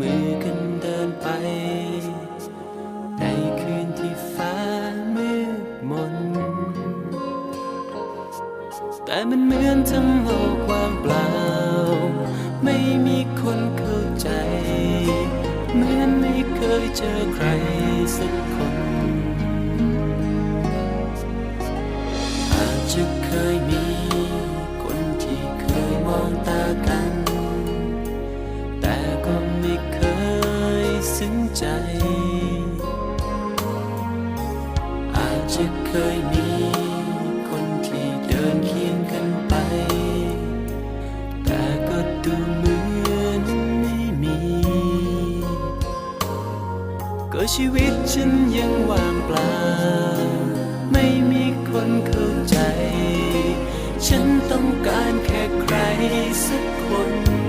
มือกันเดินไป ในคืนที่ฟ้ามืดมน แต่มันเหมือนทำโลกว่างเปล่า ไม่มีคนเข้าใจ เหมือนไม่เคยเจอใครสักคน อาจจะเคยมี ใจ อาจจะเคยมีคนที่เดินเคียงกันไป แต่ก็ดูเหมือนไม่มี ก็ชีวิตฉันยังว่างเปล่า ไม่มีคนเข้าใจ ฉันต้องการแค่ใครสักคน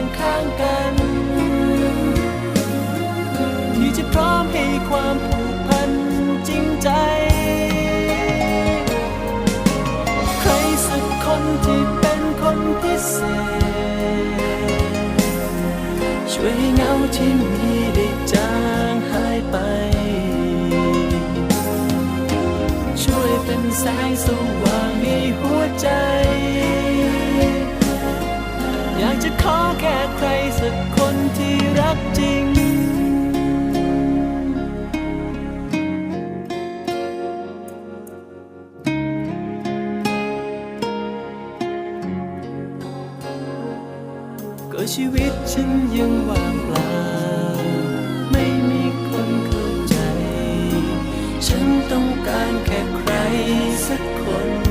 ยู่เคียงข้างกัน ที่จะพร้อมให้ความผูกพันจริงใจ ใครสักคนที่เป็นคนพิเศษ ช่วยให้เงาที่มีได้จางหายไป ช่วยเป็นแสงสว่างในหัวใจ โดยชีวิตฉันยังว่างเปล่า ไม่มีคนเข้าใจ ฉันต้องการแค่ใครสักคน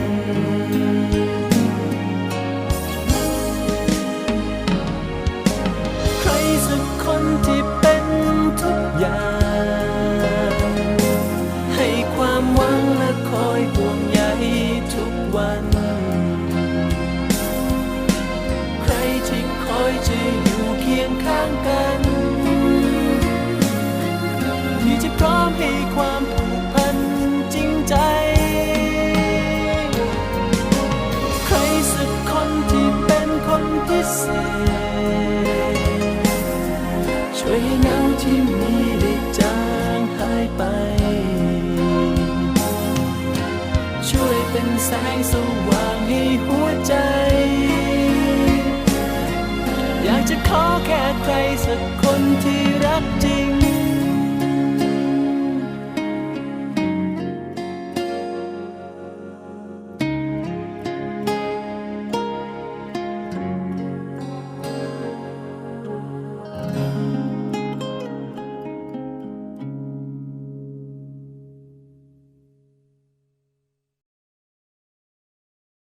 สว่างให้หัวใจ อยากจะขอแค่ใครสักคนที่